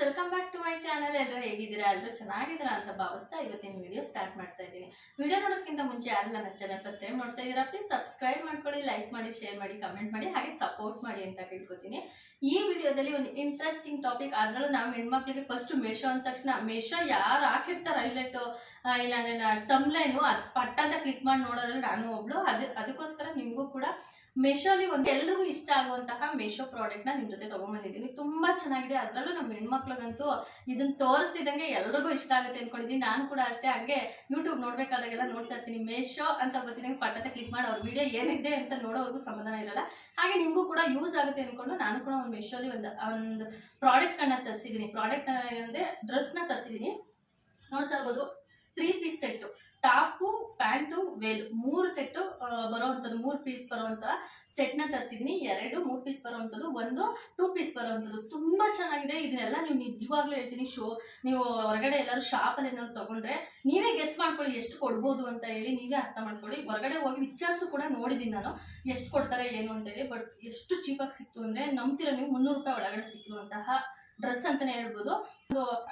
Welcome back to my channel ಎಲ್ಲರೂ ಹೇಗಿದ್ದೀರಾ? ಎಲ್ಲರೂ ಚೆನ್ನಾಗಿದ್ದೀರಾ ಅಂತ ಭಾವಿಸ್ತಾ ಇವತ್ತಿನ ವಿಡಿಯೋ ಸ್ಟಾರ್ಟ್ ಮಾಡ್ತಾ ಇದ್ದೀನಿ. ವಿಡಿಯೋ ನೋಡೋದಕ್ಕಿಂತ ಮುಂಚೆ ಯಾರು ನನ್ನ ಚಾನಲ್ ಫಸ್ಟ್ ಟೈಮ್ ನೋಡ್ತಾ ಇದ್ದೀರಾ ಪ್ಲೀಸ್ ಸಬ್ಸ್ಕ್ರೈಬ್ ಮಾಡ್ಕೊಳ್ಳಿ ಲೈಕ್ ಮಾಡಿ ಶೇರ್ ಮಾಡಿ ಕಮೆಂಟ್ ಮಾಡಿ, ಹಾಗೆ ಸಪೋರ್ಟ್ ಮಾಡಿ ಅಂತ ಕೇಳ್ಕೊತೀನಿ. ಈ ವಿಡಿಯೋದಲ್ಲಿ ಒಂದು ಇಂಟ್ರೆಸ್ಟಿಂಗ್ ಟಾಪಿಕ್ ಅದರಲ್ಲೂ ನಾವು ಹೆಣ್ಮಕ್ಳಿಗೆ ಫಸ್ಟ್ ಮೇಷೋ ಅಂದ ತಕ್ಷಣ ಮೇಷೋ ಯಾರು ಹಾಕಿರ್ತಾರೆ ಇಲ್ಲ ಇಲ್ಲಾಂದ್ರೆ ಟಮ್ಲೈನು ಅದು ಪಟ್ಟ ಅಂತ ಕ್ಲಿಕ್ ಮಾಡಿ ನೋಡೋದ್ರಲ್ಲಿ ನಾನು ಒಬ್ಳು. ಅದು, ಅದಕ್ಕೋಸ್ಕರ ನಿಮಗೂ ಕೂಡ ಮೇಶೋಲಿ ಒಂದು ಎಲ್ರಿಗೂ ಇಷ್ಟ ಆಗುವಂತಹ ಮೇಶೋ ಪ್ರಾಡಕ್ಟ್ನ ನಿಮ್ಮ ಜೊತೆ ತೊಗೊಂಡ್ಬಂದಿದ್ದೀನಿ. ತುಂಬ ಚೆನ್ನಾಗಿದೆ. ಅದರಲ್ಲೂ ನಮ್ಮ ಹೆಣ್ಮಕ್ಳಿಗಂತೂ ಇದನ್ನ ತೋರಿಸ್ತಿದ್ದಂಗೆ ಎಲ್ರಿಗೂ ಇಷ್ಟ ಆಗುತ್ತೆ ಅಂದ್ಕೊಂಡಿದ್ದೀನಿ ನಾನು ಕೂಡ ಅಷ್ಟೇ ಹಂಗೆ ಯೂಟ್ಯೂಬ್ ನೋಡಬೇಕಾದಾಗೆಲ್ಲ ನೋಡ್ತಾ ಇರ್ತೀನಿ. ಮೇಶೋ ಅಂತ ಬರ್ತೀನಿ ಪಟ್ಟತೆ ಕ್ಲಿಕ್ ಮಾಡಿ. ಅವ್ರ ವಿಡಿಯೋ ಏನಿದೆ ಅಂತ ನೋಡೋವರೆಗೂ ಸಮಾಧಾನ ಇರಲ್ಲ. ಹಾಗೆ ನಿಮಗೂ ಕೂಡ ಯೂಸ್ ಆಗುತ್ತೆ ಅಂದ್ಕೊಂಡು ನಾನು ಕೂಡ ಒಂದು ಮೇಶೋಲಿ ಒಂದು ಒಂದು ಪ್ರಾಡಕ್ಟನ್ನು ತರಿಸಿದ್ದೀನಿ. ಪ್ರಾಡಕ್ಟ್ ಅಂದರೆ ಡ್ರೆಸ್ನ ತರಿಸಿದ್ದೀನಿ. ನೋಡ್ತಾ ಇರ್ಬೋದು. Three piece set top, pant, veil ಮೂರು ಸೆಟ್ಟು ಬರುವಂಥದ್ದು ಮೂರು ಪೀಸ್ ಬರೋವಂಥ ಸೆಟ್ನ ತರಿಸಿದ್ನಿ ಎರಡು ಮೂರು ಪೀಸ್ ಬರೋವಂಥದ್ದು, ಒಂದು ಟೂ ಪೀಸ್ ಬರುವಂಥದ್ದು. ತುಂಬ ಚೆನ್ನಾಗಿದೆ. ಇದನ್ನೆಲ್ಲ ನೀವು ನಿಜವಾಗ್ಲೂ ಹೇಳ್ತೀನಿ, ಶೋ ನೀವು ಹೊರಗಡೆ ಎಲ್ಲರೂ ಶಾಪಲ್ಲಿ ಏನಾದ್ರು ತೊಗೊಂಡ್ರೆ ನೀವೇ ಗೆಸ್ ಮಾಡ್ಕೊಳ್ಳಿ, ಎಷ್ಟು ಕೊಡ್ಬೋದು ಅಂತ ಹೇಳಿ ನೀವೇ ಅರ್ಥ ಮಾಡ್ಕೊಳ್ಳಿ. ಹೊರಗಡೆ ಹೋಗಿ ವಿಚಾರಿಸು ಕೂಡ ನೋಡಿದ್ದೀನಿ ನಾನು, ಎಷ್ಟು ಕೊಡ್ತಾರೆ, ಏನು ಅಂತೇಳಿ ಬಟ್ ಎಷ್ಟು ಚೀಪಾಗಿ ಸಿಕ್ತು ಅಂದರೆ ನಮ್ತಿರ ನೀವು ಮುನ್ನೂರು ರೂಪಾಯಿ ಒಳಗಡೆ ಸಿಕ್ಕಿರುವಂತಹ ಡ್ರೆಸ್ ಅಂತಾನೆ ಹೇಳ್ಬೋದು.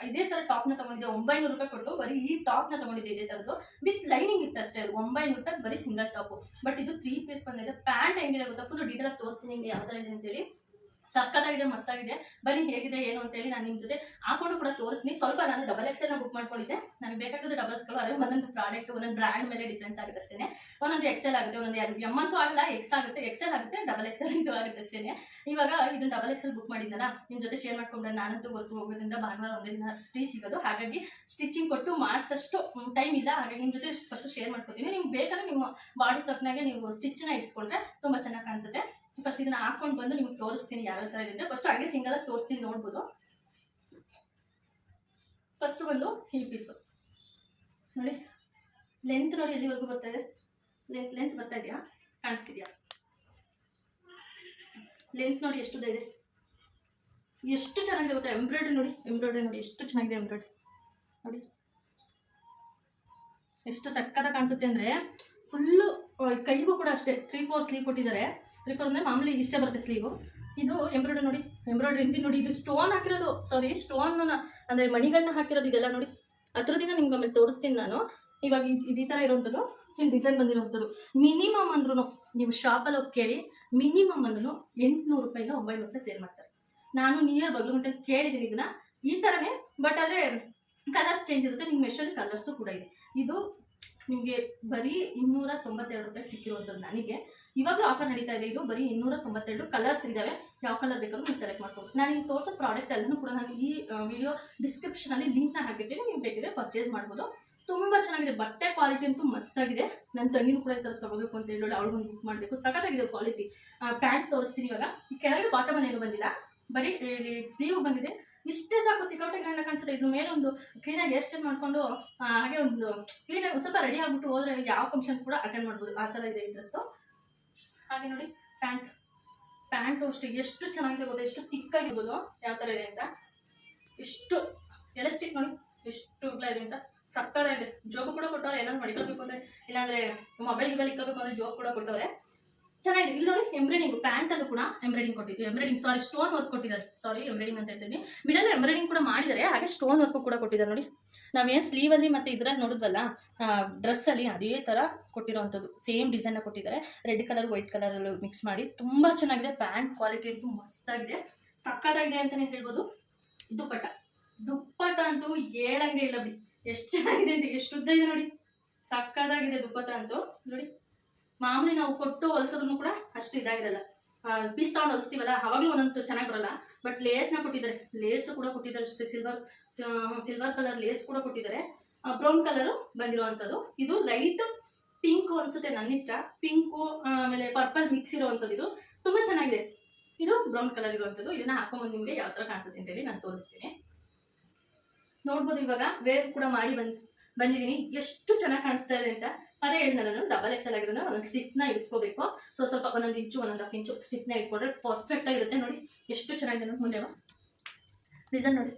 ಇದೇ ಟಾಪ್ನ ತಗೊಂಡಿದ್ದೆ, ಒಂಬೈನೂರು ರೂಪಾಯಿ ಕೊಟ್ಟು, ಬರೀ ಈ ಟಾಪ್ನ ತಗೊಂಡಿದ್ದೆ ಇದೇ ತರದ್ದು. ವಿತ್ ಲೈನಿಂಗ್ ಇತ್ತು ಅಷ್ಟೇ, ಒಂಬೈನೂರ ರೂಪಾಯಿ ಬರೀ ಸಿಂಗಲ್ ಟಾಪ್ ಬಟ್ ಇದು ತ್ರೀ ಪೀಸ್ ಬಂದಿದೆ. ಪ್ಯಾಂಟ್ ಹೆಂಗಿದೆ ಗೊತ್ತಾ? ಫುಲ್ ಡೀಟೇಲ್ ತೋರಿಸ್ತೀನಿ ನಿಮಗೆ ಯಾವ ತರ ಇದೆ ಅಂತೇಳಿ. ಸಕ್ಕತ್ತಾಗಿದೆ, ಮಸ್ತಾಗಿದೆ. ಬನ್ನಿ ಹೇಗಿದೆ, ಏನು ಅಂತೇಳಿ ನಾನು ನಿಮ್ಮ ಜೊತೆ ಹಾಕೊಂಡು ಕೂಡ ತೋರಿಸ್ತೀನಿ. ಸ್ವಲ್ಪ ನಾನು ಡಬಲ್ ಎಕ್ಸೆಲ್ನ ಬುಕ್ ಮಾಡ್ಕೊಂಡಿದ್ದೆ. ನನಗೆ ಬೇಕಾಗಿದ್ದು ಡಬಲ್ಸ್ಗಳು ಅದೇ ಒಂದೊಂದು ಪ್ರಾಡಕ್ಟ್ ಒಂದೊಂದು ಬ್ರ್ಯಾಂಡ್ ಮೇಲೆ ಡಿಫ್ರೆನ್ಸ್ ಆಗುತ್ತೆ ಅಷ್ಟೇ ಒಂದೊಂದು ಎಕ್ಸೆಲ್ ಆಗುತ್ತೆ, ಒಂದೊಂದು ಎಂ ಅಂತೂ ಆಗಲ್ಲ ಎಕ್ಸ್ ಆಗುತ್ತೆ. ಎಕ್ಸೆಲ್ ಆಗುತ್ತೆ ಡಬಲ್ ಎಕ್ಸೆಲ್ ಇದು ಆಗುತ್ತೆ ಅಷ್ಟೇ ಇವಾಗ ಇದು ಡಬಲ್ ಎಕ್ಸೆಲ್ ಬುಕ್ ಮಾಡಿದ್ದಲ್ಲ ನಿಮ್ಮ ಜೊತೆ ಶೇರ್ ಮಾಡ್ಕೊಂಡ್ರೆ ನಾನಂತೂ ವರ್ಕ್ ಹೋಗೋದ್ರಿಂದ ಭಾನುವಾರ ಒಂದೇ ದಿನ ಫ್ರೀ ಸಿಗೋದು. ಹಾಗಾಗಿ ಸ್ಟಿಚಿಂಗ್ ಕೊಟ್ಟು ಮಾಡಿಸಷ್ಟು ಟೈಮ್ ಇಲ್ಲ. ಹಾಗಾಗಿ ನಿಮ್ಮ ಜೊತೆ ಫಸ್ಟ್ ಶೇರ್ ಮಾಡ್ಕೊತೀನಿ. ನಿಮ್ಗೆ ಬೇಕಾದ್ರೆ ನಿಮ್ಮ ಬಾಡಿ ತಕ್ಕನಾಗೆ ನೀವು ಸ್ಟಿಚ್ನ ಇಟ್ಸ್ಕೊಂಡ್ರೆ ತುಂಬ ಚೆನ್ನಾಗಿ ಕಾಣಿಸುತ್ತೆ. ಫಸ್ಟ್ ಇದನ್ನ ಹಾಕೊಂಡು ಬಂದು ನಿಮ್ಗೆ ತೋರಿಸ್ತೀನಿ ಯಾವ ಥರ ಇದೆ ಫಸ್ಟ್ ಹಾಗೆ ಸಿಂಗಲ್ ಆಗಿ ತೋರಿಸ್ತೀನಿ ನೋಡ್ಬೋದು. ಫಸ್ಟ್ ಬಂದು ಈ ಪೀಸು ನೋಡಿ ಲೆಂತ್ ನೋಡಿ ಎಲ್ಲಿವರೆಗೂ ಬರ್ತಾ ಇದೆ? ಲೆಂತ್ ಲೆಂತ್ ಬರ್ತಾ ಇದೆಯಾ? ಕಾಣಿಸ್ತಿದ್ಯಾ? ಲೆಂತ್ ನೋಡಿ ಎಷ್ಟು ಇದೆ? ಎಷ್ಟು ಚೆನ್ನಾಗಿದೆ ಗೊತ್ತಾ? ಎಂಬ್ರಾಯ್ಡ್ರಿ ನೋಡಿ ಎಂಬ್ರಾಯ್ಡ್ರಿ ನೋಡಿ, ಎಷ್ಟು ಚೆನ್ನಾಗಿದೆ ಎಂಬ್ರಾಯ್ಡ್ರಿ ನೋಡಿ. ಎಷ್ಟು ಸಕ್ಕತ್ತ ಕಾಣಿಸುತ್ತೆ ಅಂದರೆ ಫುಲ್ಲು ಕೈಗೂ ಕೂಡ ಅಷ್ಟೇ ತ್ರೀ ಫೋರ್ ಸ್ಲೀವ್ ಕೊಟ್ಟಿದ್ದಾರೆ. ತ್ರೀ ಫೋರ್ ಅಂದರೆ ಮಾಮೂಲಿ ಇಷ್ಟೇ ಬರುತ್ತೆ ಸ್ಲೀವು ಇದು ಎಂಬ್ರಾಯ್ಡ್ರಿ ನೋಡಿ ಎಂಬ್ರಾಯ್ಡ್ರಿ ಅಂತ ನೋಡಿ, ಇದು ಸ್ಟೋನ್ ಹಾಕಿರೋದು. ಸಾರಿ ಸ್ಟೋನ್ ಅಂದರೆ ಮಣಿಗಣ್ಣ ಹಾಕಿರೋದು ಇದೆಲ್ಲ ನೋಡಿ. ಹತ್ರದಿಂದ ನಿಮ್ಗೆ ಆಮೇಲೆ ತೋರಿಸ್ತೀನಿ ನಾನು. ಇವಾಗ ಇದು ಈ ಥರ ಇರೋವಂಥದ್ದು ಇಲ್ಲಿ ಡಿಸೈನ್ ಬಂದಿರೋವಂಥದ್ದು ಮಿನಿಮಮ್ ಅಂದ್ರೂ ನೀವು ಶಾಪಲ್ಲಿ ಹೋಗಿ ಕೇಳಿ ಮಿನಿಮಮ್ ಅಂದ್ರೂ ಎಂಟುನೂರು ರೂಪಾಯಿಂದ ಒಂಬೈನೂರು ರೂಪಾಯಿ ಸೇಲ್ ಮಾಡ್ತಾರೆ. ನಾನು ನಿಯರ್ ಬಗ್ಲು ಗಂಟೆ ಕೇಳಿದ್ದೀನಿ ಇದನ್ನ. ಈ ಥರನೇ ಬಟ್ ಆದರೆ ಕಲರ್ಸ್ ಚೇಂಜ್ ಇರುತ್ತೆ. ನಿಮ್ಮ ಮೆಷಲ್ಲಿ ಕಲರ್ಸು ಕೂಡ ಇದೆ. ಇದು ನಿಮಗೆ ಬರೀ ಇನ್ನೂರ ತೊಂಬತ್ತೆರಡು ರೂಪಾಯಿಗೆ ಸಿಕ್ಕಿರುವಂಥದ್ದು ನನಗೆ. ಇವಾಗಲೂ ಆಫರ್ ನಡೀತಾ ಇದೆ. ಇದು ಬರೀ ಇನ್ನೂರ ತೊಂಬತ್ತೆರಡು ಕಲರ್ಸ್ ಇದ್ದಾವೆ ಯಾವ ಕಲರ್ ಬೇಕಾದ್ರೂ ನೀವು ಸೆಲೆಕ್ಟ್ ಮಾಡ್ಕೊಬೋದು. ನಾನು ನಿಮ್ಗೆ ತೋರಿಸೋ ಪ್ರಾಡಕ್ಟ್ ಎಲ್ಲನೂ ಕೂಡ ನಾನು ಈ ವಿಡಿಯೋ ಡಿಸ್ಕ್ರಿಪ್ಷನಲ್ಲಿ ಲಿಂಕ್ನ ಹಾಕಿರ್ತೀನಿ. ನೀವು ಬೇಕಿದ್ರೆ ಪರ್ಚೇಸ್ ಮಾಡ್ಬೋದು. ತುಂಬ ಚೆನ್ನಾಗಿದೆ. ಬಟ್ಟೆ ಕ್ವಾಲಿಟಿ ಅಂತೂ ಮಸ್ತಾಗಿದೆ ನನ್ನ ತಂಗಿನೂ ಕೂಡ ಈ ಥರ ತಗೋಬೇಕು ಅಂತ ಹೇಳಿ ಅವಳಿಗೊಂದು ಬುಕ್ ಮಾಡಬೇಕು. ಸಖತ್ತಾಗಿದೆ ಕ್ವಾಲಿಟಿ ಪ್ಯಾಂಟ್ ತೋರಿಸ್ತೀನಿ ಇವಾಗ. ಈ ಕೆಳಗಡೆ ಬಾಟಮ್ ಏನು ಬಂದಿಲ್ಲ. ಬರೀ ಸ್ಲೀವ್ ಬಂದಿದೆ. ಇಷ್ಟೇ ಸಾಕು ಸಿಕ್ಕಾಪಟ್ಟೆ ಗಂಡ ಕಾಣಿಸುತ್ತೆ. ಇದ್ರ ಮೇಲೆ ಒಂದು ಕ್ಲೀನಾಗಿ ಸ್ಟೈಲ್ ಮಾಡ್ಕೊಂಡು ಹಾಗೆ ಒಂದು ಕ್ಲೀನಾಗಿ ಸ್ವಲ್ಪ ರೆಡಿ ಆಗ್ಬಿಟ್ಟು ಹೋದ್ರೆ ಯಾವ ಫಂಕ್ಷನ್ ಕೂಡ ಅಟೆಂಡ್ ಮಾಡ್ಬೋದು. ಆ ಥರ ಇದೆ ಈ ಡ್ರೆಸ್ಸು ಹಾಗೆ ನೋಡಿ ಪ್ಯಾಂಟ್ ಪ್ಯಾಂಟು ಅಷ್ಟು ಎಷ್ಟು ಚೆನ್ನಾಗಿದೆ ಎಷ್ಟು ತಿಕ್ಕಾಗಿರ್ಬೋದು ಯಾವ ಥರ ಇದೆ ಅಂತ. ಎಷ್ಟು ಎಲಾಸ್ಟಿಕ್ ನೋಡಿ, ಎಷ್ಟು ಉಗ್ಲ ಇದೆ ಅಂತ. ಸಕ್ಕರ ಇದೆ ಜೋಬು ಕೂಡ ಕೊಟ್ಟವ್ರೆ. ಏನಾದ್ರು ಮಡಿಕೋಬೇಕು ಅಂದರೆ, ಇಲ್ಲಾಂದರೆ ಮೊಬೈಲ್ ಗಿಬೈಲ್ ಇಕ್ಕಬೇಕು ಅಂದರೆ ಜೋಬ್ ಕೂಡ ಕೊಟ್ಟವ್ರೆ. ಚೆನ್ನಾಗಿದೆ. ಇಲ್ಲಿ ನೋಡಿ ಎಂಬ್ರಾಯಿಂಗ್ ಪ್ಯಾಂಟ್ ಅಲ್ಲೂ ಕೂಡ ಎಂಬ್ರಾಯ್ಡಿಂಗ್ ಕೊಟ್ಟಿದ್ದು ಎಂಬ್ರಾಯ್ಡಿಂಗ್ ಸಾರಿ ಸ್ಟೋನ್ ವರ್ಕ್ ಕೊಟ್ಟಿದ್ದಾರೆ. ಸಾರಿ ಎಂಬ್ರಾಯ್ಡಿಂಗ್ ಅಂತ ಹೇಳ್ತೀನಿ ಮಿಡಲ್ ಎಂಬ್ರಾಯ್ಡಿಂಗ್ ಕೂಡ ಮಾಡಿದ್ದಾರೆ. ಹಾಗೆ ಸ್ಟೋನ್ ವರ್ಕ್ ಕೂಡ ಕೊಟ್ಟಿದ್ದಾರೆ ನೋಡಿ. ನಾವೇನು ಸ್ಲೀವಲ್ಲಿ ಮತ್ತೆ ಇದ್ರಲ್ಲಿ ನೋಡಿದ್ವಲ್ಲ ಡ್ರೆಸ್ಸಲ್ಲಿ ಅದೇ ಥರ ಕೊಟ್ಟಿರೋವಂಥದ್ದು. ಸೇಮ್ ಡಿಸೈನ್ನ ಕೊಟ್ಟಿದ್ದಾರೆ. ರೆಡ್ ಕಲರ್ ವೈಟ್ ಕಲರಲ್ಲೂ ಮಿಕ್ಸ್ ಮಾಡಿ. ತುಂಬ ಚೆನ್ನಾಗಿದೆ. ಪ್ಯಾಂಟ್ ಕ್ವಾಲಿಟಿ ಅಂತೂ ಮಸ್ತಾಗಿದೆ. ಸಕ್ಕತ್ತಾಗಿದೆ ಅಂತಲೇ ಹೇಳ್ಬೋದು. ದುಪ್ಪಟ್ಟ. ದುಪ್ಪಟ್ಟ ಅಂತೂ ಹೇಳಂಗೆ ಇಲ್ಲ ಬಿಡಿ. ಎಷ್ಟು ಚೆನ್ನಾಗಿದೆ ಅಂತ, ಎಷ್ಟು ಉದ್ದ ಇದೆ ನೋಡಿ. ಸಕ್ಕತ್ತಾಗಿದೆ ದುಪ್ಪಟ್ಟ ಅಂತೂ. ನೋಡಿ. ಮಾಮೂಲಿ ನಾವು ಕೊಟ್ಟು ಹೊಲ್ಸೋದ್ರೂ ಕೂಡ ಅಷ್ಟು ಇದಾಗಿರಲ್ಲ. ಪೀಸ್ ತಗೊಂಡು ಹೊಲಿಸ್ತೀವಲ್ಲ, ಅವಾಗಲೂ ಒಂದಂತೂ ಚೆನ್ನಾಗಿ ಬರಲ್ಲ. ಬಟ್ ಲೇಸ್ನ ಕೊಟ್ಟಿದ್ದಾರೆ. ಲೇಸು ಕೂಡ ಕೊಟ್ಟಿದ್ದಾರೆ ಅಷ್ಟೇ. ಸಿಲ್ವರ್ ಸಿಲ್ವರ್ ಕಲರ್ ಲೇಸ್ ಕೂಡ ಕೊಟ್ಟಿದ್ದಾರೆ. ಬ್ರೌನ್ ಕಲರು ಬಂದಿರುವಂಥದ್ದು. ಇದು ಲೈಟ್ ಪಿಂಕ್ ಅನ್ಸುತ್ತೆ ನನ್ನ ಇಷ್ಟ ಪಿಂಕು ಆಮೇಲೆ ಪರ್ಪಲ್ ಮಿಕ್ಸ್ ಇರುವಂಥದ್ದು ಇದು. ತುಂಬ ಚೆನ್ನಾಗಿದೆ. ಇದು ಬ್ರೌನ್ ಕಲರ್ ಇರುವಂಥದ್ದು. ಇದನ್ನ ಹಾಕೊಂಬಂದು ನಿಮಗೆ ಯಾವ ಥರ ಕಾಣಿಸುತ್ತೆ ಅಂತೇಳಿ ನಾನು ತೋರಿಸ್ತೀನಿ. ನೋಡ್ಬೋದು ಇವಾಗ ವೇವ್ ಕೂಡ ಮಾಡಿ ಬಂದ್, ಬಂದಿದ್ದೀನಿ. ಎಷ್ಟು ಚೆನ್ನಾಗಿ ಕಾಣಿಸ್ತಾ ಇದೆ ಅಂತ. ಅದೇ ಹೇಳಿದ್ನಲ್ಲ ನಾನು ಡಬಲ್ ಎಕ್ಸಲ್ ಆಗಿರೋದ್ರೆ ಒಂದೊಂದು ಸ್ಟಿಚ್ನ ಇಡಿಸ್ಕೋಬೇಕು. ಸೊ ಸ್ವಲ್ಪ ಒಂದೊಂದು ಇಂಚು ಒಂದೊಂದು ಹಾಫ್ ಇಂಚು ಸ್ಟಿಚ್ನ ಇಟ್ಕೊಂಡ್ರೆ ಪರ್ಫೆಕ್ಟ್ ಆಗಿರುತ್ತೆ. ನೋಡಿ, ಎಷ್ಟು ಚೆನ್ನಾಗಿದೆ ನೋಡಿ ಮುಂದೆ ಡಿಸೈನ್ ನೋಡಿ.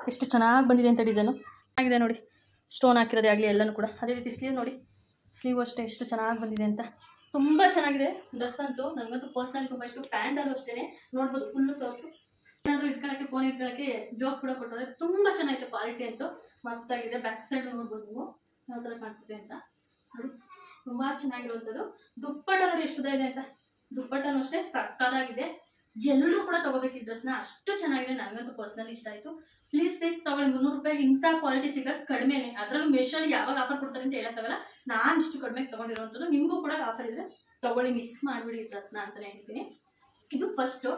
ಎಷ್ಟು ಚೆನ್ನಾಗಿ ಬಂದಿದೆ ಅಂತ ಡಿಸೈನು ಚೆನ್ನಾಗಿದೆ ನೋಡಿ. ಸ್ಟೋನ್ ಹಾಕಿರೋದೇ ಆಗಲಿ, ಎಲ್ಲನೂ ಕೂಡ. ಅದೇ ರೀತಿ ಸ್ಲೀವ್ ನೋಡಿ. ಸ್ಲೀವ್ ಅಷ್ಟೇ, ಎಷ್ಟು ಚೆನ್ನಾಗಿ ಬಂದಿದೆ ಅಂತ. ತುಂಬ ಚೆನ್ನಾಗಿದೆ. ಡ್ರೆಸ್ ಅಂತೂ ನನಗಂತೂ ಪರ್ಸ್ನಲಿ ತುಂಬ ಇಷ್ಟು. ಪ್ಯಾಂಟಲ್ಲೂ ಅಷ್ಟೇ ನೋಡ್ಬೋದು ಫುಲ್ಲು ತೋರಿಸು. ಏನಾದರೂ ಇಟ್ಕೊಳ್ಳೋಕ್ಕೆ ಫೋನ್ ಇಟ್ಕೊಳ್ಳೋಕ್ಕೆ ಜೋಕ್ ಕೂಡ ಕೊಟ್ಟರೆ ತುಂಬ ಚೆನ್ನಾಗಿದೆ ಕ್ವಾಲಿಟಿ ಅಂತೂ. ಮಸ್ತಾಗಿದೆ ಬ್ಯಾಕ್ ಸೈಡ್ ನೋಡ್ಬೋದು ನೀವು. ಯಾವ ಥರ ಕಾಣಿಸುತ್ತೆ ಅಂತ. ತುಂಬ ಚೆನ್ನಾಗಿರುವಂಥದ್ದು. ದುಪ್ಪಟ್ಟ ನೋಡಿ ಎಷ್ಟು ಇದೆ ಅಂತ? ದುಪ್ಪಟ್ಟನೂ ಅಷ್ಟೇ ಸಕ್ಕದಾಗಿದೆ ಎಲ್ಲರೂ ಕೂಡ ತಗೋಬೇಕು ಈ ಡ್ರೆಸ್ನ ಅಷ್ಟು ಚೆನ್ನಾಗಿದೆ ನನಗಂತೂ ಪರ್ಸ್ನಲಿ ಇಷ್ಟ ಆಯಿತು. ಪ್ಲೀಸ್ ಪ್ಲೀಸ್ ತಗೊಳ್ಳಿ. ಮುನ್ನೂರು ರೂಪಾಯಿಗೆ ಇಂಥ ಕ್ವಾಲಿಟಿ ಸಿಗೋದು ಕಡಿಮೆನೆ. ಅದರಲ್ಲೂ ಮೆಷಲ್ಲಿ ಯಾವಾಗ ಆಫರ್ ಕೊಡ್ತಾರೆ ಅಂತ ಹೇಳೋಕ್ಕಾಗಲ್ಲ ನಾನು ಇಷ್ಟು ಕಡಿಮೆಗೆ ತೊಗೊಂಡಿರೋವಂಥದ್ದು. ನಿಮಗೂ ಕೂಡ ಆಫರ್ ಇದೆ ತಗೊಳ್ಳಿ ಮಿಸ್ ಮಾಡಿಬಿಡಿ ಈ ಡ್ರೆಸ್ನ ಅಂತಲೇ ಹೇಳ್ತೀನಿ. ಇದು ಫಸ್ಟು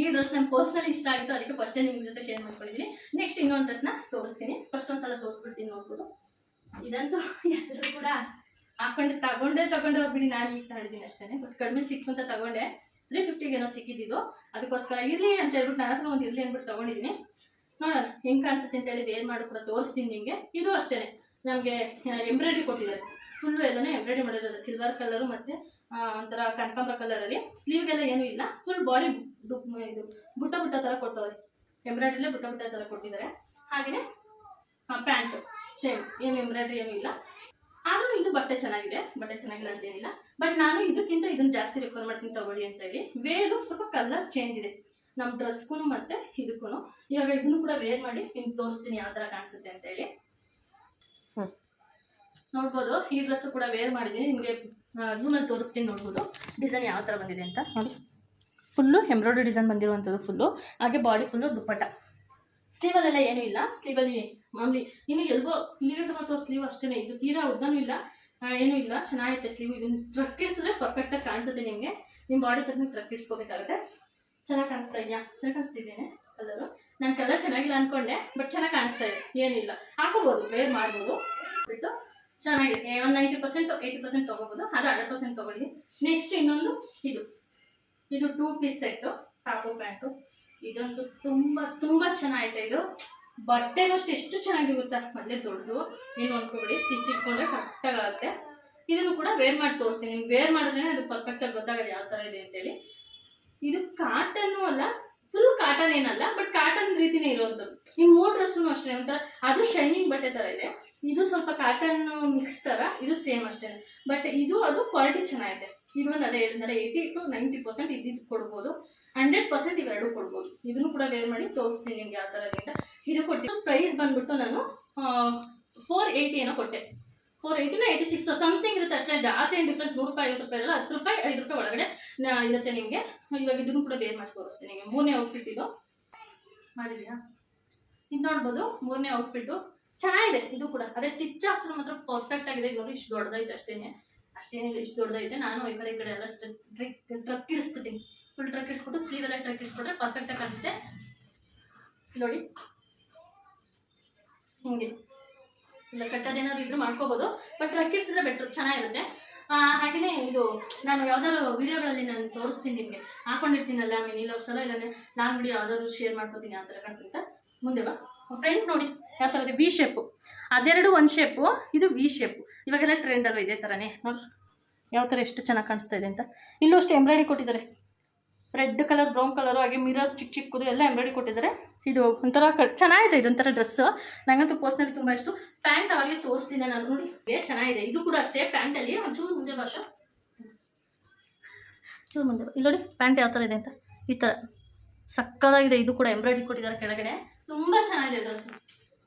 ಈ ಡ್ರೆಸ್ ನಂಗೆ ಪರ್ಸ್ನಲಿ ಇಷ್ಟ ಆಗಿತ್ತು. ಅದಕ್ಕೆ ಫಸ್ಟೇ ನಿಮ್ಮ ಜೊತೆ ಶೇರ್ ಮಾಡ್ಕೊಂಡಿದ್ದೀನಿ ನೆಕ್ಸ್ಟ್ ಇನ್ನೊಂದು ಡ್ರೆಸ್ನ ತೋರಿಸ್ತೀನಿ. ಫಸ್ಟ್ ಒಂದು ಸಲ ತೋರಿಸ್ಬಿಡ್ತೀನಿ ನೋಡ್ಬೋದು. ಇದಂತೂ ಎಲ್ಲರೂ ಕೂಡ ಹಾಕೊಂಡು, ತಗೊಂಡೆ ತಗೊಂಡೆ ಹೋಗ್ಬಿಡಿ. ನಾನು ಈಗ ತಗೊಂಡಿದ್ದೀನಿ ಅಷ್ಟೇ ಬಟ್ ಕಡಿಮೆ ಸಿಕ್ತು ಅಂತ ತಗೊಂಡೆ. ತ್ರೀ ಫಿಫ್ಟಿಗೆ ಏನೋ ಸಿಕ್ಕಿದ್ದು ಅದಕ್ಕೋಸ್ಕರ ಇರಲಿ ಅಂತ ಹೇಳ್ಬಿಟ್ಟು ನನ್ನ ಹತ್ರ ಒಂದು ಇರಲಿ ಅಂದ್ಬಿಟ್ಟು ತಗೊಂಡಿದ್ದೀನಿ. ನೋಡೋಣ, ಹೆಂಗೆ ಕಾಣಿಸುತ್ತೆ ಅಂತ ಹೇಳಿ ವೇರ್ ಮಾಡಿ ಕೂಡ ತೋರಿಸ್ತೀನಿ ನಿಮಗೆ. ಇದು ಅಷ್ಟೇ ನಮಗೆ ಎಂಬ್ರಾಯ್ಡ್ರಿ ಕೊಟ್ಟಿದ್ದಾರೆ. ಫುಲ್ಲು ಎಲ್ಲನೇ ಎಂಬ್ರಾಯ್ಡ್ರಿ ಮಾಡಿದ್ದಾರೆ ಸಿಲ್ವರ್ ಕಲರು ಮತ್ತು ಒಂಥರ ಕನಕಾಂಬ್ರ ಕಲರಲ್ಲಿ ಸ್ಲೀವ್ಗೆಲ್ಲ ಏನೂ ಇಲ್ಲ. ಫುಲ್ ಬಾಡಿ ಇದು, ಬುಟ್ಟ ಬುಟ್ಟ ಥರ ಕೊಟ್ಟವ್ರೆ. ಎಂಬ್ರಾಯ್ಡ್ರಿಲೇ ಬುಟ್ಟ ಬುಟ್ಟ ಥರ ಕೊಟ್ಟಿದ್ದಾರೆ. ಹಾಗೆಯೇ ಪ್ಯಾಂಟು ಸೇಮ್ ಏನು ಎಂಬ್ರಾಯ್ಡ್ರಿ ಏನೂ ಇಲ್ಲ. ಆದ್ರೂ ಇದು ಬಟ್ಟೆ ಚೆನ್ನಾಗಿದೆ. ಬಟ್ಟೆ ಚೆನ್ನಾಗಿಲ್ಲ ಅಂತೇನಿಲ್ಲ. ಬಟ್ ನಾನು ಇದಕ್ಕಿಂತ ಇದನ್ನ ಜಾಸ್ತಿ ರಿಫರ್ ಮಾಡ್ತೀನಿ ತಗೊಳ್ಳಿ ಅಂತ ಹೇಳಿ. ವೇಲು ಸ್ವಲ್ಪ ಕಲರ್ ಚೇಂಜ್ ಇದೆ. ನಮ್ಮ ಡ್ರೆಸ್ಗೂ ಮತ್ತೆ ಇದಕ್ಕೂ ಇವಾಗ ಇದನ್ನು ಕೂಡ ವೇರ್ ಮಾಡಿ ನಿಮ್ಗೆ ತೋರಿಸ್ತೀನಿ ಯಾವ ಥರ ಕಾಣಿಸುತ್ತೆ ಅಂತ ಹೇಳಿ. ನೋಡ್ಬೋದು. ಈ ಡ್ರೆಸ್ ಕೂಡ ವೇರ್ ಮಾಡಿದ್ದೀನಿ ನಿಮಗೆ ಝೂಮಲ್ಲಿ ತೋರಿಸ್ತೀನಿ ನೋಡ್ಬೋದು. ಡಿಸೈನ್ ಯಾವ ಥರ ಬಂದಿದೆ ಅಂತ. ನೋಡಿ. ಫುಲ್ಲು ಎಂಬ್ರಾಯ್ಡ್ರಿ ಡಿಸೈನ್ ಬಂದಿರುವಂಥದ್ದು ಫುಲ್ಲು ಹಾಗೆ ಬಾಡಿ ಫುಲ್ಲು ದುಪ್ಪಟ್ಟ. ಸ್ಲೀವಲ್ಲೆಲ್ಲ ಏನೂ ಇಲ್ಲ. ಸ್ಲೀವಲ್ಲಿ ಮಾಮೂಲಿ ನಿಮಗೆ ಎಲ್ಬೋ ಇಲ್ಲಿಗೆ ತಗೊಂಡು ಸ್ಲೀವ್ ಅಷ್ಟೇ ಇದು ತೀರಾ ಉದ್ದನೂ ಇಲ್ಲ. ಏನೂ ಇಲ್ಲ. ಚೆನ್ನಾಗಿರುತ್ತೆ ಸ್ಲೀವ್. ಇದನ್ನು ಟ್ರಕ್ ಇಡ್ಸಿದ್ರೆ ಪರ್ಫೆಕ್ಟಾಗಿ ಕಾಣಿಸುತ್ತೆ ನಿಮಗೆ ನಿಮ್ಮ ಬಾಡಿ ತಕ್ಕ ಟ್ರಕ್ ಇಡ್ಸ್ಕೋಬೇಕಾಗುತ್ತೆ ಚೆನ್ನಾಗಿ ಕಾಣಿಸ್ತಾ ಇದೆಯಾ? ಚೆನ್ನಾಗಿ ಕಾಣಿಸ್ತಿದ್ದೇನೆ ಕಲರು ನಾನು ಕಲರ್ ಚೆನ್ನಾಗಿಲ್ಲ ಅಂದ್ಕೊಂಡೆ ಬಟ್ ಚೆನ್ನಾಗಿ ಕಾಣಿಸ್ತಾ ಇದೆ. ಏನಿಲ್ಲ ಹಾಕೋಬೋದು ವೇರ್ ಮಾಡ್ಬೋದು. ಬಿಟ್ಟು ಚೆನ್ನಾಗಿದೆ. ಒಂದು ನೈಂಟಿ ಪರ್ಸೆಂಟ್ ಏಯ್ಟಿ ಪರ್ಸೆಂಟ್ ತೊಗೋಬೋದು. ಅದು ಹಂಡ್ರೆಡ್ ಪರ್ಸೆಂಟ್ ತೊಗೊಳ್ಳಿ. ನೆಕ್ಸ್ಟ್ ಇನ್ನೊಂದು ಇದು. ಇದು ಟೂ ಪೀಸ್ ಸೆಟ್ಟು ಕಾಪು ಪ್ಯಾಂಟು ಇದೊಂದು ತುಂಬ ತುಂಬ ಚೆನ್ನಾಗಿದೆ ಇದು. ಬಟ್ಟೆನೂ ಅಷ್ಟು ಎಷ್ಟು ಚೆನ್ನಾಗಿ ಗೊತ್ತಾ ಮೊದಲೇ ದೊಡ್ಡದು ಏನು ಅಂದ್ಕೊಬಿಡಿ ಸ್ಟಿಚ್ ಇಟ್ಕೊಂಡ್ರೆ ಕರೆಕ್ಟಾಗುತ್ತೆ ಇದನ್ನು ಕೂಡ ವೇರ್ ಮಾಡಿ ತೋರಿಸ್ತೀನಿ. ನಿಮ್ಗೆ ವೇರ್ ಮಾಡಿದ್ರೆ ಅದು ಪರ್ಫೆಕ್ಟಾಗಿ ಗೊತ್ತಾಗೋದು ಯಾವ ಥರ ಇದೆ ಅಂತೇಳಿ. ಇದು ಕಾಟನ್ನು ಅಲ್ಲ ಫುಲ್ ಕಾಟನ್ ಏನಲ್ಲ ಬಟ್ ಕಾಟನ್ ರೀತಿನೇ ಇರೋವಂಥದ್ದು. ಈ ಮೂರು ಡ್ರೆಸ್ಸು ಅಷ್ಟೇ, ಒಂಥರ, ಅದು ಶೈನಿಂಗ್ ಬಟ್ಟೆ ಥರ ಇದೆ. ಇದು ಸ್ವಲ್ಪ ಕಾಟನ್ ಮಿಕ್ಸ್ ಥರ, ಇದು ಸೇಮ್ ಅಷ್ಟೇ. ಬಟ್ ಇದು, ಅದು ಕ್ವಾಲಿಟಿ ಚೆನ್ನಾಗಿದೆ ಇದು ಒಂದು ಅದೇ ಹೇಳಿದ್ನಲ್ಲ ಏಯ್ಟಿ ಟು ನೈಂಟಿ ಪರ್ಸೆಂಟ್ ಇದ್ದಿದ್ದು ಕೊಡ್ಬೋದು. ಹಂಡ್ರೆಡ್ ಪರ್ಸೆಂಟ್ ಇವೆರಡು ಕೊಡ್ಬೋದು. ಇದನ್ನು ಕೂಡ ವೇರ್ ಮಾಡಿ ತೋರಿಸ್ತೀನಿ ನಿಮ್ಗೆ ಯಾವ ಥರ ಅಂತ. ಇದು ಕೊಟ್ಟಿದ್ದು ಪ್ರೈಸ್ ಬಂದ್ಬಿಟ್ಟು ನಾನು ಫೋರ್ ಏಯ್ಟಿ ಏನೋ ಕೊಟ್ಟೆ. ಫೋರ್ ಏಯ್ಟಿನ ಏಯ್ಟಿ ಸಿಕ್ಸ್ ಸಮಥಿಂಗ್ ಇರುತ್ತೆ ಅಷ್ಟೇ, ಜಾಸ್ತಿ ಏನು ಡಿಫ್ರೆನ್ಸ್ ನೂರು ರೂಪಾಯಿ ಐವತ್ತು ರೂಪಾಯಿ ಇರಲ್ಲ ಹತ್ತು ರೂಪಾಯಿ ಐದು ರೂಪಾಯಿ ಒಳಗಡೆ ಇರುತ್ತೆ ನಿಮಗೆ. ಇವಾಗ ಇದನ್ನು ಕೂಡ ಬೇರ್ ಮಾಡಿ ತೋರಿಸ್ತೀನಿ ನಿಮಗೆ. ಮೂರನೇ ಔಟ್ಫಿಟ್ ಇದು. ಮಾಡಿದೀಯಾ ಇದು ನೋಡ್ಬೋದು, ಮೂರನೇ ಔಟ್ಫಿಟ್ಟು ಚೆನ್ನಾಗಿದೆ, ಇದು ಕೂಡ. ಅದೇ ಸ್ಟಿಚ್ ಹಾಕ್ಸೋದು ಮಾತ್ರ ಪರ್ಫೆಕ್ಟ್ ಆಗಿದೆ. ನೋಡಿ, ಇಷ್ಟು ದೊಡ್ಡದೈತೆ ಅಷ್ಟೇನೆ. ಅಷ್ಟೇನಿಲ್ಲ, ಇಷ್ಟು ದೊಡ್ಡದೈತೆ. ನಾನು ಈ ಕಡೆ ಈ ಕಡೆ ಎಲ್ಲ ಟ್ರಿಕ್ ಟ್ರಕ್ ಇಡಿಸ್ಕೊತೀನಿ ಫುಲ್ ಟ್ರಕ್ ಇಟ್ಸ್ಬಿಟ್ಟು ಸ್ಲೀವ್ ಎಲ್ಲ ಟ್ರಕ್ ಪರ್ಫೆಕ್ಟ್ ಆಗಿ ಕಾಣಿಸುತ್ತೆ ನೋಡಿ ಹಿಂಗೆ ಇಲ್ಲ ಕಟ್ಟೋದೇನಾದ್ರು ಇದ್ರೂ ಮಾಡ್ಕೋಬೋದು ಬಟ್ ಇಟ್ಸಿದ್ರೆ ಬೆಟ್ರು ಚೆನ್ನಾಗಿರುತ್ತೆ ಹಾಗೆಯೇ ಇದು, ನಾನು ಯಾವ್ದಾದ್ರು ವಿಡಿಯೋಗಳಲ್ಲಿ ನಾನು ತೋರಿಸ್ತೀನಿ ನಿಮಗೆ. ಹಾಕೊಂಡಿರ್ತೀನಲ್ಲ ಮಿನಿ ಲವ್ಸ್ ಸಲ ಇಲ್ಲ ನಾನು ವಿಡಿಯೋ ಯಾವ್ದಾದ್ರು ಶೇರ್ ಮಾಡ್ಕೋತೀನಿ ಆ ಥರ ಕಾಣಿಸುತ್ತೆ? ಮುಂದೆ ಬಾ. ಫ್ರೆಂಡ್ ನೋಡಿ, ಯಾವ ಥರ ಇದೆ. ವಿ ಶೇಪು ಅದೆರಡು ಒಂದು ಶೇಪು ಇದು ವಿ ಶೇಪು ಇವಾಗೆಲ್ಲ ಟ್ರೆಂಡಲ್ಲೂ ಇದೇ ಥರನೇ? ನೋಡಿ. ಯಾವ ಥರ ಎಷ್ಟು ಚೆನ್ನಾಗಿ ಕಾಣಿಸ್ತಾ ಇದೆ ಅಂತ. ಇಲ್ಲೂ ಅಷ್ಟು ಎಂಬ್ರಾಯ್ಡಿ ಕೊಟ್ಟಿದ್ದಾರೆ. ರೆಡ್ ಕಲರ್, ಬ್ರೌನ್ ಕಲರು, ಹಾಗೆ ಮಿರರ್ ಚಿಕ್ಕ ಚಿಕ್ಕದು ಎಲ್ಲ ಎಂಬ್ರಾಯ್ಡಿ ಕೊಟ್ಟಿದ್ದಾರೆ. ಇದು ಒಂಥರ ಚೆನ್ನಾಗಿದೆ ಇದೊಂಥರ ಡ್ರೆಸ್ಸು ನನಗಂತೂ ಪರ್ಸ್ನಲಿ ತುಂಬ ಇಷ್ಟು. ಪ್ಯಾಂಟ್ ಆಗಲಿ ತೋರಿಸ್ತೀನಿ ನಾನು ನೋಡಿ. ಚೆನ್ನಾಗಿದೆ. ಇದು ಕೂಡ ಅಷ್ಟೇ ಪ್ಯಾಂಟಲ್ಲಿ ಒಂಚೂರು ಮುಂದೆ ಭಾಷ ಚೂರು ಮುಂದೆ. ಇಲ್ಲಿ ನೋಡಿ, ಪ್ಯಾಂಟ್ ಯಾವ ಥರ ಇದೆ ಅಂತ. ಈ ಥರ ಸಕ್ಕದಾಗಿದೆ ಇದು ಕೂಡ ಎಂಬ್ರಾಯ್ಡ್ರಿ ಕೊಟ್ಟಿದ್ದಾರೆ ಕೆಳಗಡೆ. ತುಂಬ ಚೆನ್ನಾಗಿದೆ ಡ್ರೆಸ್ಸು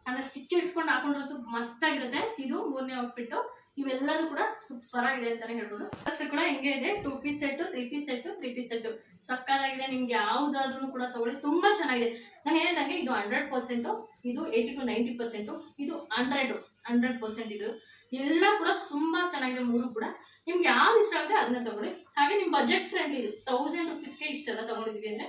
ಅಂದರೆ ಸ್ಟಿಚ್ ಇಡ್ಸ್ಕೊಂಡು ಹಾಕೊಂಡಿರೋದು ಮಸ್ತಾಗಿರುತ್ತೆ ಇದು ಮೂರನೇ ಔಟ್ಫಿಟ್ಟು ಇವೆಲ್ಲರೂ ಕೂಡ ಸೂಪರ್ ಆಗಿದೆ ಅಂತಾನೆ ಹೇಳ್ಬೋದು. ಡ್ರೆಸ್ ಕೂಡ ಹಿಂಗೆ ಇದೆ two piece set three piece set three piece set ಸಕ್ಕದಾಗಿದೆ ನಿಮ್ಗೆ ಯಾವುದಾದ್ರೂ ಕೂಡ ತಗೊಳ್ಳಿ. ತುಂಬಾ ಚೆನ್ನಾಗಿದೆ. ನಾನು ಹೇಳಿದಂಗೆ ಇದು ಹಂಡ್ರೆಡ್ ಪರ್ಸೆಂಟು ಇದು ಏಯ್ಟಿ ಟು ನೈಂಟಿ ಪರ್ಸೆಂಟು ಇದು ಹಂಡ್ರೆಡು ಹಂಡ್ರೆಡ್ ಪರ್ಸೆಂಟ್ ಇದು. ಎಲ್ಲ ಕೂಡ ತುಂಬಾ ಚೆನ್ನಾಗಿದೆ, ಮೂರು ಕೂಡ. ನಿಮ್ಗೆ ಯಾವ್ದು ಇಷ್ಟ ಆಗುತ್ತೆ ಅದನ್ನ ತಗೊಳ್ಳಿ. ಹಾಗೆ ನಿಮ್ಮ ಬಜೆಟ್ ಫ್ರೆಂಡ್ಲಿ ಇದು. ತೌಸಂಡ್ ರುಪೀಸ್ಗೆ ಇಷ್ಟೆಲ್ಲ ತಗೊಂಡಿದ್ವಿ ಅಂದ್ರೆ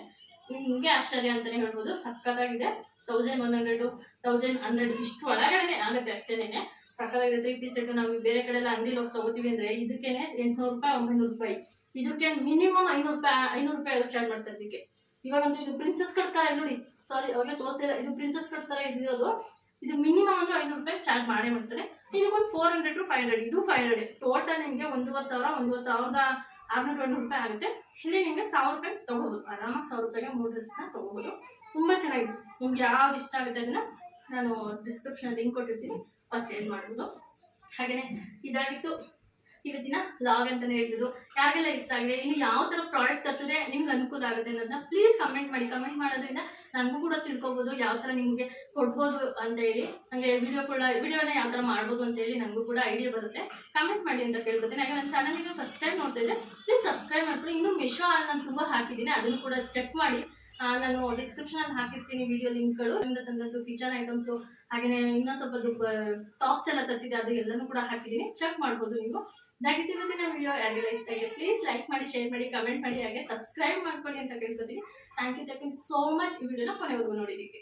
ನಿಮ್ಗೆ ಆಶ್ಚರ್ಯ ಅಂತಾನೆ ಹೇಳ್ಬೋದು. ಸಕ್ಕತ್ತಾಗಿದೆ. Thousand one hundred thousand hundred ಇಷ್ಟು ಒಳಗಡೆನೆ ಆಗುತ್ತೆ ಅಷ್ಟೇನೆ ಸಕ್ಕತ್ತಾಗಿದೆ ತ್ರೀ ಪೀಸ್ ಸೆಟ್ ನಾವು ಬೇರೆ ಕಡೆ ಎಲ್ಲ ಅಂಗಡಿಲಿ ಹೋಗಿ ತಗೋತೀವಿ ಅಂದರೆ ಇದಕ್ಕೇನೆ ಎಂಟುನೂರು ರೂಪಾಯಿ, ಒಂಬೈನೂರು ರೂಪಾಯಿ. ಇದಕ್ಕೆ ಮಿನಿಮಮ್ ಐನೂರು ರೂಪಾಯಿ ಐನೂರು ರೂಪಾಯಿ ಅಷ್ಟು ಚಾರ್ಜ್ ಮಾಡ್ತಾರೆ ಇದಕ್ಕೆ. ಇವಾಗ ಒಂದು ಇದು ಪ್ರಿನ್ಸಸ್ ಥರ ನೋಡಿ. ಸಾರಿ ಅವಾಗಲೇ ತೋರಿಸ್ತಿಲ್ಲ ಇದು ಪ್ರಿನ್ಸಸ್ ಕಟ್ ತರ ಇದಿರೋದು ಇದು ಮಿನಿಮಮ್ ಅಂದ್ರೆ ಐನೂರು ರೂಪಾಯಿ ಚಾರ್ಜ್ ಮಾಡೇ ಮಾಡ್ತಾರೆ. ಇದಕ್ಕೊಂದು four hundred to five hundred ಇದು ಫೈವ್ ಹಂಡ್ರೆಡ್ ಟೋಟಲ್ ನಿಮಗೆ ಒಂದೂವರೆ ಸಾವಿರ, ಒಂದೂವರೆ ಸಾವಿರದ ಆರ್ನೂರು, ಏಳ್ನೂರು ರೂಪಾಯಿ ಆಗುತ್ತೆ. ಇಲ್ಲಿ ನಿಮಗೆ ಸಾವಿರ ರೂಪಾಯಿ ತೊಗೋಬೋದು. ಆರಾಮಾಗಿ ಸಾವಿರ ರೂಪಾಯಿಗೆ ಮೂರು ಡ್ರೆಸ್ನ ತೊಗೋಬೋದು. ತುಂಬ ಚೆನ್ನಾಗಿದೆ. ನಿಮ್ಗೆ ಯಾವ್ದು ಇಷ್ಟ ಆಗುತ್ತೆ ಅದನ್ನ ನಾನು ಡಿಸ್ಕ್ರಿಪ್ಷನ್ ಲಿಂಕ್ ಕೊಟ್ಟಿರ್ತೀನಿ. ಪರ್ಚೇಸ್ ಮಾಡ್ಬೋದು ಹಾಗೆಯೇ ಇದಾಗಿತ್ತು. ಇವತ್ತಿನ ಲಾಗ್ ಅಂತಾನೆ ಹೇಳ್ಬೋದು. ಯಾರಿಗೆಲ್ಲ ಇಷ್ಟ ಆಗಿದೆ, ಇನ್ನು ಯಾವ ಥರ ಪ್ರಾಡಕ್ಟ್ ತರಿಸಿದ್ರೆ ನಿಮ್ಗೆ ಅನುಕೂಲ ಆಗುತ್ತೆ ಅನ್ನೋದನ್ನ ಪ್ಲೀಸ್ ಕಮೆಂಟ್ ಮಾಡಿ. ಕಮೆಂಟ್ ಮಾಡೋದ್ರಿಂದ ನನಗೂ ಕೂಡ ತಿಳ್ಕೊಬೋದು, ಯಾವ ಥರ ನಿಮಗೆ ಕೊಡ್ಬೋದು ಅಂತ ಹೇಳಿ. ನನಗೆ ವಿಡಿಯೋ ಕೂಡ ವಿಡಿಯೋನ ಯಾವ ಥರ ಮಾಡ್ಬೋದು ಅಂತ ಹೇಳಿ ನನಗೂ ಕೂಡ ಐಡಿಯಾ ಬರುತ್ತೆ. ಕಮೆಂಟ್ ಮಾಡಿ ಅಂತ ಕೇಳ್ಕೊತೀನಿ. ಹಾಗೆ ನನ್ನ ಚಾನಲ್ಗೆ ಫಸ್ಟ್ ಟೈಮ್ ನೋಡ್ತಿದ್ರೆ ಪ್ಲೀಸ್ ಸಬ್ಸ್ಕ್ರೈಬ್ ಮಾಡ್ಕೊಳ್ಳಿ. ಇನ್ನು ಮಿಶೋ ನಾನು ತುಂಬ ಹಾಕಿದ್ದೀನಿ. ಅದನ್ನು ಕೂಡ ಚೆಕ್ ಮಾಡಿ. ನಾನು ಡಿಸ್ಕ್ರಿಪ್ಷನ್ ಅಲ್ಲಿ ಹಾಕಿರ್ತೀನಿ ವಿಡಿಯೋ ಲಿಂಕ್ಗಳು ಅದರಿಂದ ತಂದದ್ದು ಕಿಚನ್ ಐಟಮ್ಸು ಹಾಗೆಯೇ ಇನ್ನೂ ಸ್ವಲ್ಪ ಟಾಪ್ಸ್ ಎಲ್ಲ ತರಿಸಿದೆ ಅದು ಎಲ್ಲನೂ ಕೂಡ ಹಾಕಿದ್ದೀನಿ. ಚೆಕ್ ಮಾಡ್ಬೋದು ನೀವು. ಇದಾಗಿತ್ತು ಇವತ್ತಿನ ವಿಡಿಯೋ ಯಾರಿಗೆಲ್ಲ ಆಗಿದೆ ಪ್ಲೀಸ್ ಲೈಕ್ ಮಾಡಿ ಶೇರ್ ಮಾಡಿ ಕಮೆಂಟ್ ಮಾಡಿ ಹಾಗೆ ಸಬ್ಸ್ಕ್ರೈಬ್ ಮಾಡ್ಕೊಳ್ಳಿ ಅಂತ ಕೇಳ್ಕೊತೀನಿ. Thank you thank you so much ಈ ವಿಡಿಯೋನ ಕೊನೆವರೆಗೂ ನೋಡಿದ್ದಕ್ಕೆ.